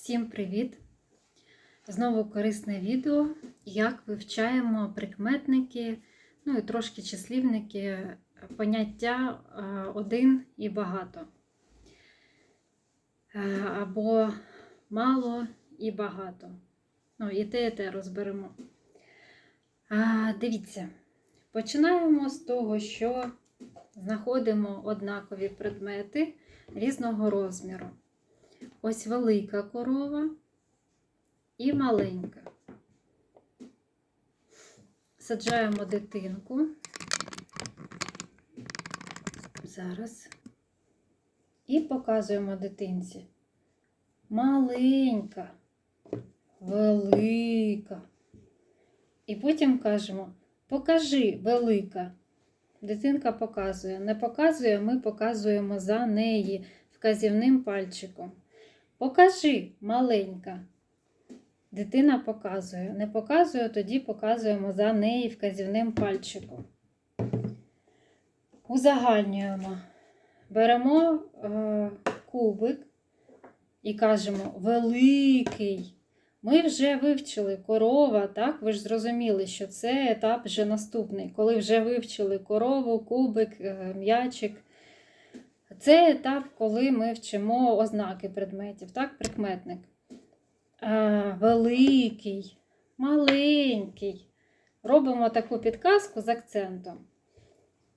Всім привіт! Знову корисне відео, як вивчаємо прикметники, ну і трошки числівники, поняття е, один і багато. Е, Або мало і багато. Ну, і те, і те розберемо. А, Дивіться, починаємо з того, що знаходимо однакові предмети різного розміру. Ось велика корова і маленька. Саджаємо дитинку. Зараз. І показуємо дитинці. Маленька, велика. І потім кажемо: покажи велика. Дитинка показує. Не показує, ми показуємо за неї вказівним пальчиком. Покажи, маленька. Дитина показує. Не показує, тоді показуємо за неї вказівним пальчиком. Узагальнюємо. Беремо е, кубик і кажемо великий. Ми вже вивчили корова, так? Ви ж зрозуміли, що це етап вже наступний. Коли вже вивчили корову, кубик, е, м'ячик. Це етап, коли ми вчимо ознаки предметів, так, прикметник. Великий, маленький. Робимо таку підказку з акцентом.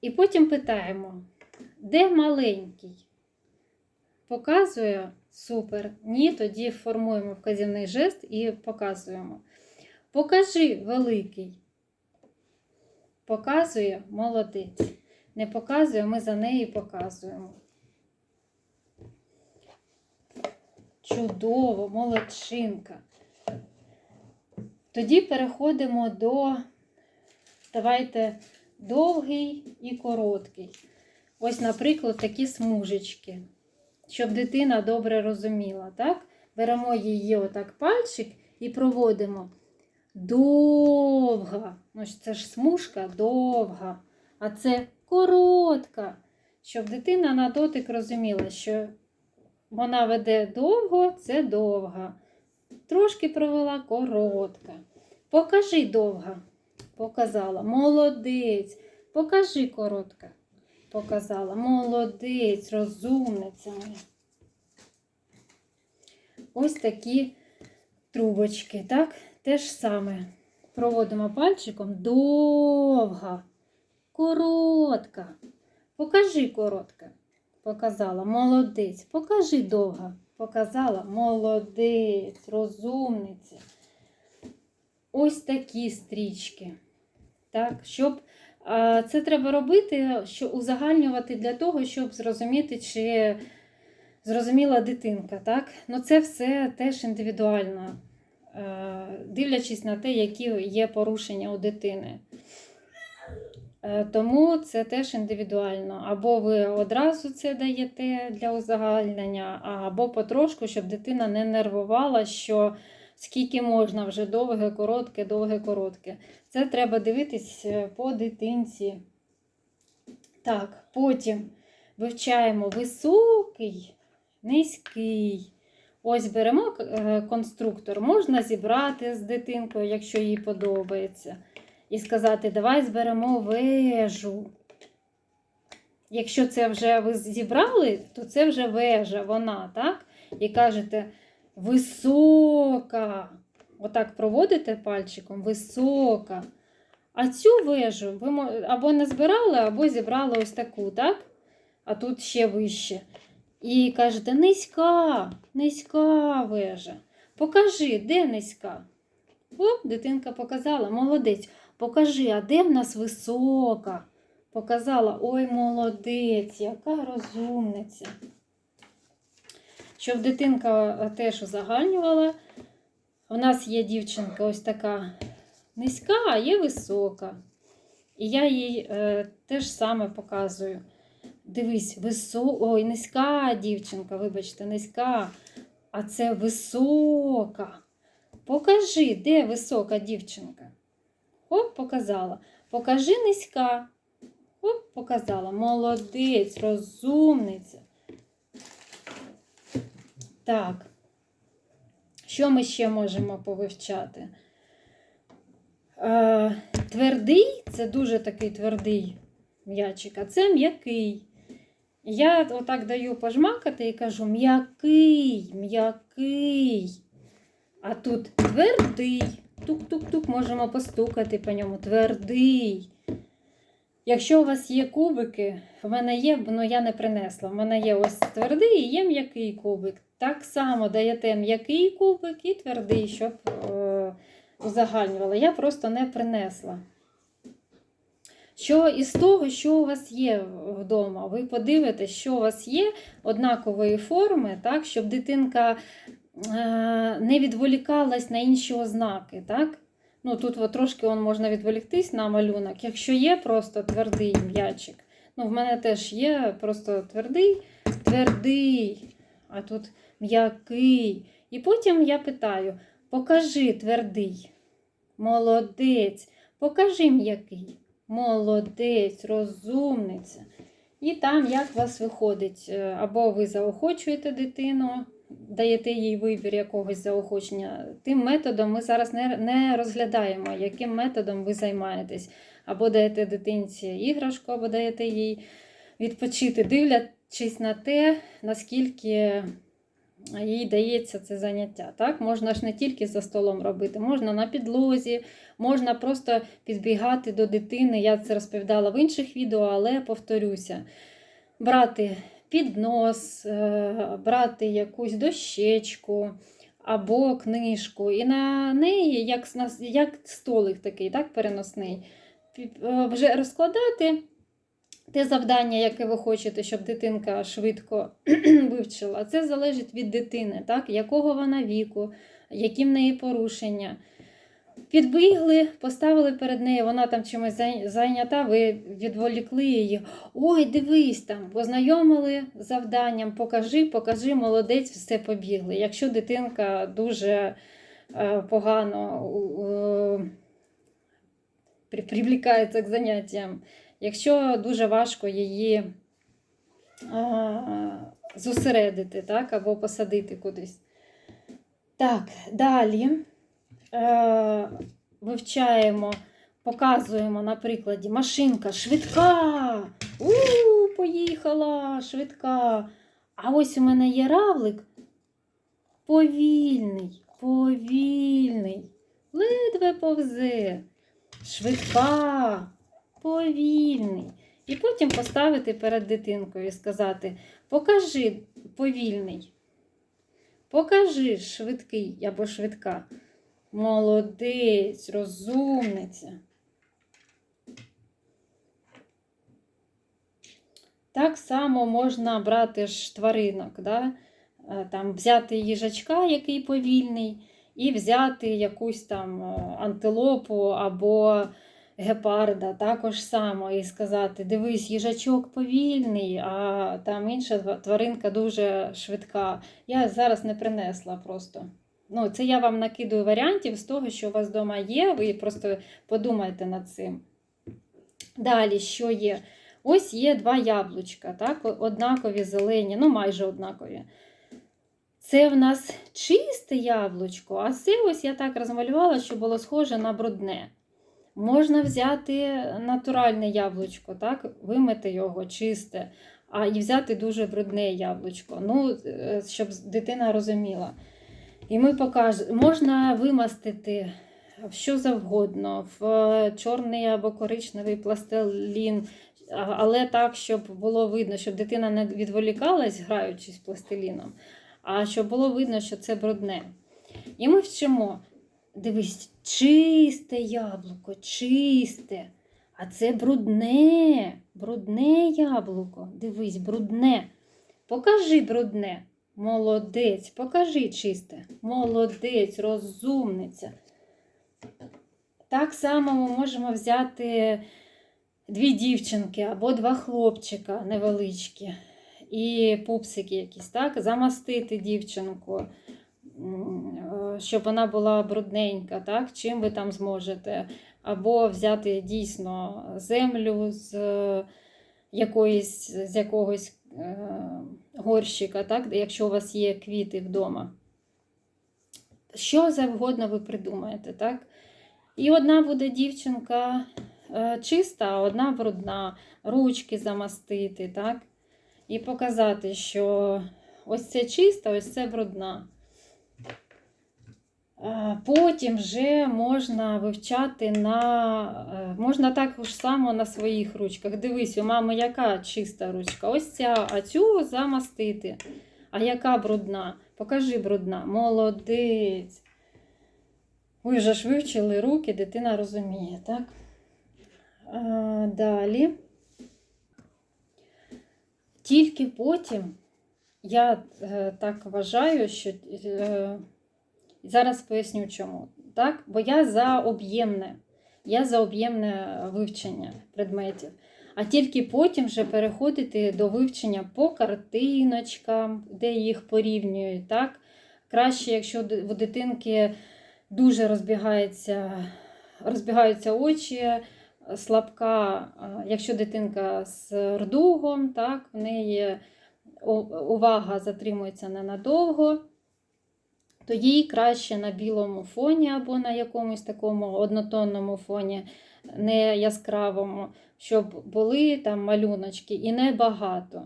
І потім питаємо, де маленький? Показує супер. Ні, тоді формуємо вказівний жест і показуємо. Покажи великий. Показує молодець. Не показує, ми за неї показуємо. Чудово, молодчинка. Тоді переходимо до, давайте, довгий і короткий. Ось, наприклад, такі смужечки, щоб дитина добре розуміла. так? Беремо її отак пальчик і проводимо. Довга. Ну, це ж смужка довга. А це коротка. Щоб дитина на дотик розуміла, що вона веде довго, це довга. Трошки провела коротка. Покажи довга. Показала. Молодець. Покажи коротка. Показала. Молодець, розумниця. Ось такі трубочки, так? Те ж саме. Проводимо пальчиком довга, коротка. Покажи коротка. Показала, молодець. Покажи довга. Показала, молодець, розумниця. Ось такі стрічки. Так, щоб Це треба робити, що узагальнювати для того, щоб зрозуміти, чи зрозуміла дитинка. Так? Ну, Це все теж індивідуально, а, дивлячись на те, які є порушення у дитини. Е, Тому це теж індивідуально. Або ви одразу це даєте для узагальнення, або потрошку, щоб дитина не нервувала, що скільки можна вже довге, коротке, довге, коротке. Це треба дивитись е, по дитинці. Так, потім вивчаємо високий, низький. Ось беремо е, конструктор, можна зібрати з дитинкою, якщо їй подобається і сказати, давай зберемо вежу. Якщо це вже ви зібрали, то це вже вежа, вона, так? І кажете висока. Отак проводите пальчиком висока. А цю вежу ви або не збирали, або зібрали ось таку, так? А тут ще вище. І кажете, низька, низька вежа. Покажи, де низька? О, дитинка показала, молодець. Покажи, а де в нас висока? Показала, ой, молодець, яка розумниця. Щоб дитинка теж узагальнювала, у нас є дівчинка ось така низька, а є висока. І я їй е, теж саме показую. Дивись, висо... ой, низька дівчинка, вибачте, низька, а це висока. Покажи, де висока дівчинка. Оп, показала. Покажи низька. Оп, показала. Молодець, розумниця. Так. Що ми ще можемо повивчати? Е, твердий це дуже такий твердий м'ячик, а це м'який. Я отак даю пожмакати і кажу м'який, м'який. А тут твердий. Тук-тук-тук, можемо постукати по ньому. Твердий. Якщо у вас є кубики, в мене є, але я не принесла. В мене є ось твердий і є м'який кубик. Так само даєте м'який кубик і твердий, щоб е, узагальнювала. Я просто не принесла. Що із того, що у вас є вдома, ви подивитесь, що у вас є однакової форми, так, щоб дитинка не відволікалась на інші ознаки. Так? Ну, тут от трошки он, можна відволіктись на малюнок. Якщо є просто твердий м'ячик, ну, в мене теж є просто твердий, твердий, а тут м'який. І потім я питаю: покажи твердий, молодець, покажи м'який. Молодець, розумниця. І там як у вас виходить, е, або ви заохочуєте дитину, даєте їй вибір якогось заохочення. Тим методом ми зараз не, не розглядаємо, яким методом ви займаєтесь. Або даєте дитинці іграшку, або даєте їй відпочити, дивлячись на те, наскільки їй дається це заняття. Так? Можна ж не тільки за столом робити, можна на підлозі, можна просто підбігати до дитини. Я це розповідала в інших відео, але повторюся. Брати піднос, е, брати якусь дощечку або книжку, і на неї, як, як столик такий, так, переносний, е, вже розкладати. Те завдання, яке ви хочете, щоб дитинка швидко вивчила, це залежить від дитини, так? якого вона віку, які в неї порушення. Підбігли, поставили перед нею, вона там чимось зайнята, ви відволікли її. Ой, дивись там, познайомили з завданням, покажи, покажи, молодець, все побігли. Якщо дитинка дуже е, погано е, привлікається к заняттям, якщо дуже важко її е, зосередити так, або посадити кудись. Так, далі. Е, вивчаємо, показуємо на прикладі машинка швидка. У, поїхала швидка. А ось у мене є равлик повільний, повільний, ледве повзе, швидка, повільний. І потім поставити перед дитинкою і сказати: покажи повільний, покажи швидкий або швидка. Молодець, розумниця. Так само можна брати ж тваринок, да? Е, там, взяти їжачка, який повільний, і взяти якусь там е, антилопу або гепарда, також само, і сказати: дивись, їжачок повільний, а там інша тваринка дуже швидка. Я зараз не принесла просто. Ну, Це я вам накидую варіантів з того, що у вас вдома є, ви просто подумайте над цим. Далі, що є? Ось є два яблучка, так? однакові зелені, ну майже однакові. Це в нас чисте яблучко, а це ось я так розмалювала, що було схоже на брудне. Можна взяти натуральне яблучко, так? вимити його чисте, а і взяти дуже брудне яблучко. Ну, е, Щоб дитина розуміла. І ми покажемо, можна вимастити що завгодно, в е, чорний або коричневий пластилін, але так, щоб було видно, щоб дитина не відволікалась, граючись пластиліном, а щоб було видно, що це брудне. І ми вчимо. Дивись, чисте яблуко, чисте. А це брудне, брудне яблуко. Дивись, брудне. Покажи брудне. Молодець, покажи чисте. Молодець, розумниця. Так само ми можемо взяти дві дівчинки або два хлопчика невеличкі, і пупсики якісь, так? замастити дівчинку, щоб вона була брудненька, так? чим ви там зможете. Або взяти дійсно землю з якоїсь, з якогось. Е, горщика, так? якщо у вас є квіти вдома. що завгодно ви придумаєте, так? І одна буде дівчинка е, чиста, а одна брудна, ручки замастити, так? І показати, що ось це чиста, ось це брудна. Е, Потім вже можна вивчати на. е, Можна так ж само на своїх ручках. Дивись, у мами яка чиста ручка? Ось ця, а цю замастити. А яка брудна? Покажи брудна. Молодець. Ви вже ж вивчили руки, дитина розуміє, так? Е, Далі. Тільки потім я так вважаю, що е, зараз поясню чому. Так? Бо я за об'ємне. Я за об'ємне вивчення предметів. А тільки потім вже переходити до вивчення по картиночкам, де їх порівнюють. Так? Краще, якщо у дитинки дуже розбігається, розбігаються очі, слабка, якщо дитинка з рдугом, так, в неї увага затримується ненадовго, то їй краще на білому фоні або на якомусь такому однотонному фоні, не яскравому, щоб були там малюночки і не багато.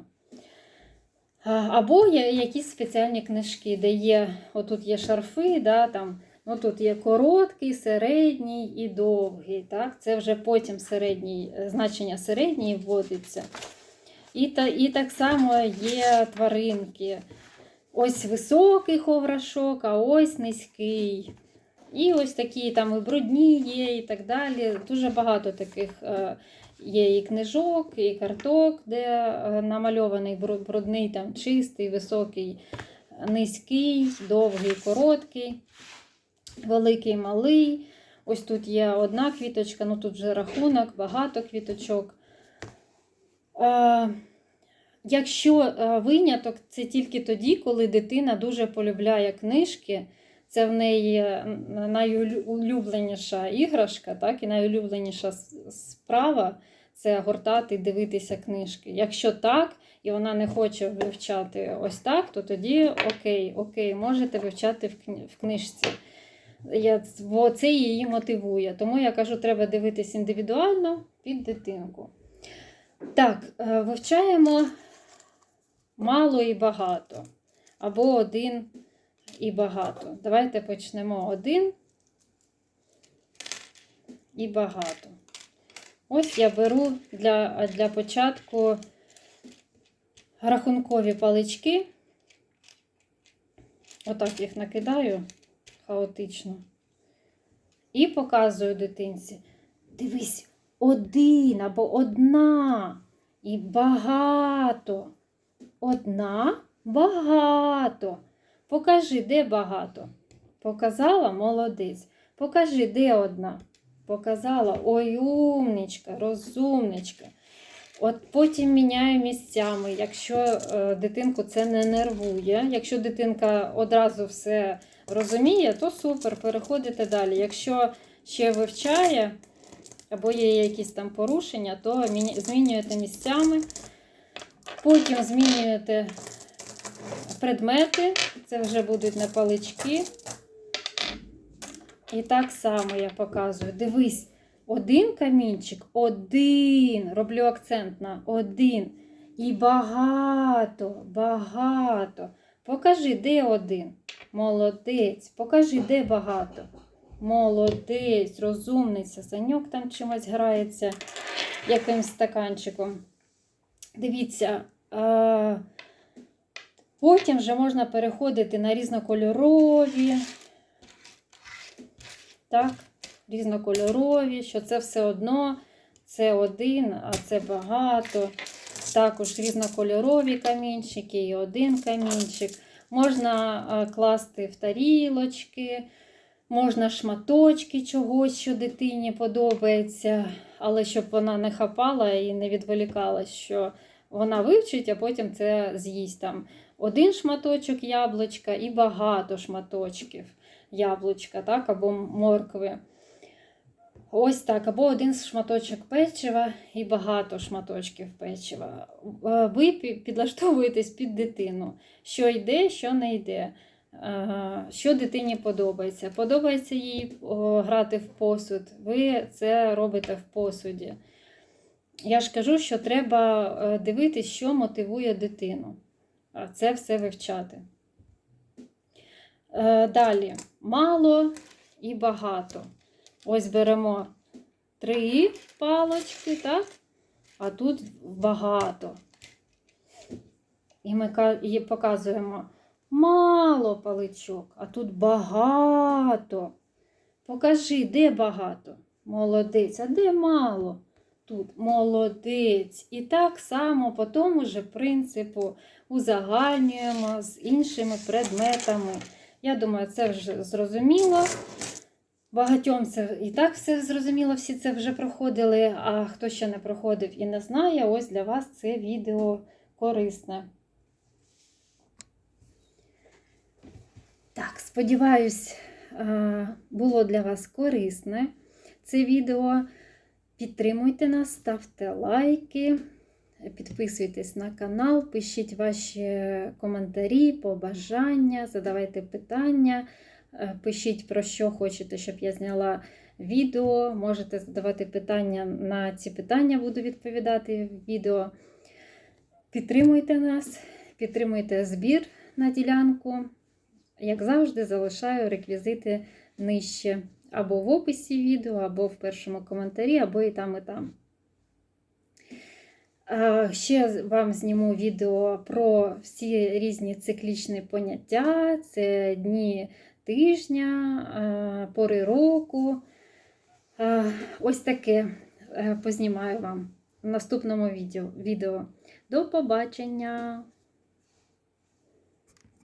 А, Або є якісь спеціальні книжки, де є, отут є шарфи, да, там, ну, тут є короткий, середній і довгий. Так? Це вже потім середній, значення середній вводиться. І, та, і так само є тваринки. Ось високий ховрашок, а ось низький. І ось такі там і брудні є, і так далі. Дуже багато таких е, є і книжок, і карток, де е, намальований брудний, там чистий, високий, низький, довгий, короткий, великий, малий. Ось тут є одна квіточка, ну тут вже рахунок, багато квіточок. Е, Якщо е, виняток, це тільки тоді, коли дитина дуже полюбляє книжки, це в неї найулюбленіша іграшка, так, і найулюбленіша справа це гортати і дивитися книжки. Якщо так, і вона не хоче вивчати ось так, то тоді окей, окей, можете вивчати в книжці. Я, бо це її мотивує. Тому я кажу, треба дивитись індивідуально під дитинку. Так, е, вивчаємо мало і багато. Або один і багато. Давайте почнемо один і багато. Ось я беру для, для початку рахункові палички. Отак їх накидаю хаотично. І показую дитинці. Дивись, один або одна і багато. Одна багато. Покажи, де багато. Показала молодець. Покажи, де одна. Показала. Ой, умничка, розумничка. От потім міняю місцями. Якщо е, дитинку це не нервує, якщо дитинка одразу все розуміє, то супер, переходите далі. Якщо ще вивчає, або є якісь там порушення, то змінюєте місцями. Потім змінюєте предмети, це вже будуть не палички. І так само я показую. Дивись, один камінчик, один. Роблю акцент на один. І багато, багато. Покажи, де один. Молодець. Покажи, де багато. Молодець, розумниця. Саньок там чимось грається, якимсь стаканчиком. Дивіться. А... Потім вже можна переходити на різнокольорові. Так, різнокольорові, що це все одно, це один, а це багато. Також різнокольорові камінчики і один камінчик. Можна класти в тарілочки, можна шматочки чогось, що дитині подобається, але щоб вона не хапала і не відволікалась, що вона вивчить, а потім це з'їсть там один шматочок яблучка і багато шматочків яблучка, так, або моркви. Ось так, або один шматочок печива і багато шматочків печива. Е, Ви підлаштовуєтесь під дитину, що йде, що не йде. е, що дитині подобається. Подобається їй грати в посуд, ви це робите в посуді. Я ж кажу, що треба е, дивитись, що мотивує дитину. А Це все вивчати. Е, Далі мало і багато. Ось беремо три палочки, так? А тут багато. І ми ка- показуємо мало паличок, а тут багато. Покажи, де багато? Молодець, а де мало? Тут молодець. І так само по тому же принципу узагальнюємо з іншими предметами. Я думаю, це вже зрозуміло. Багатьом це і так все зрозуміло, всі це вже проходили. А хто ще не проходив і не знає, ось для вас це відео корисне. Так, сподіваюсь, е, було для вас корисне це відео. Підтримуйте нас, ставте лайки, підписуйтесь на канал, пишіть ваші коментарі, побажання, задавайте питання, е, пишіть про що хочете, щоб я зняла відео. Можете задавати питання на ці питання, буду відповідати в відео. Підтримуйте нас, підтримуйте збір на ділянку. Як завжди, залишаю реквізити нижче або в описі відео, або в першому коментарі, або і там, і там. Ще вам зніму відео про всі різні циклічні поняття, це дні тижня, пори року. Ось таке е, познімаю вам в наступному відео. До побачення!